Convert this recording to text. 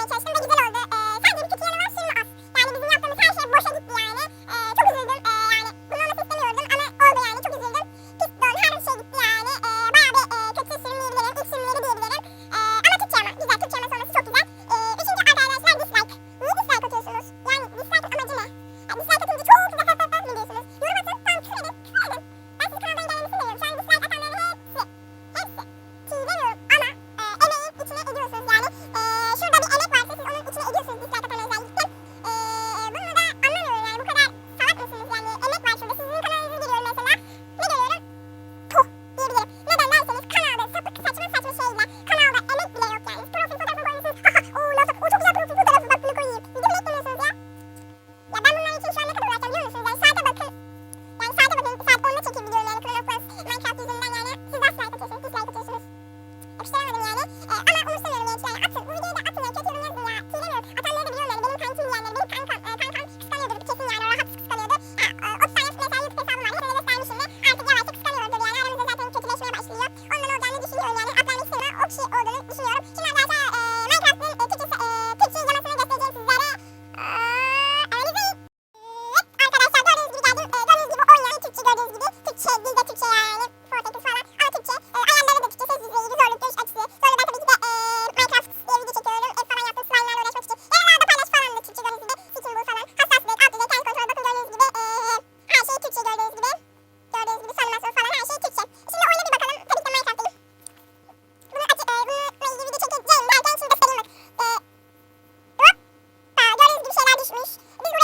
yapmaya çalıştım ve gidemedim. Ondan olacağını düşünüyorum yani. Atlantik Sırma o kişi olduğunu düşünüyorum. Şimdi gelmiş. Bir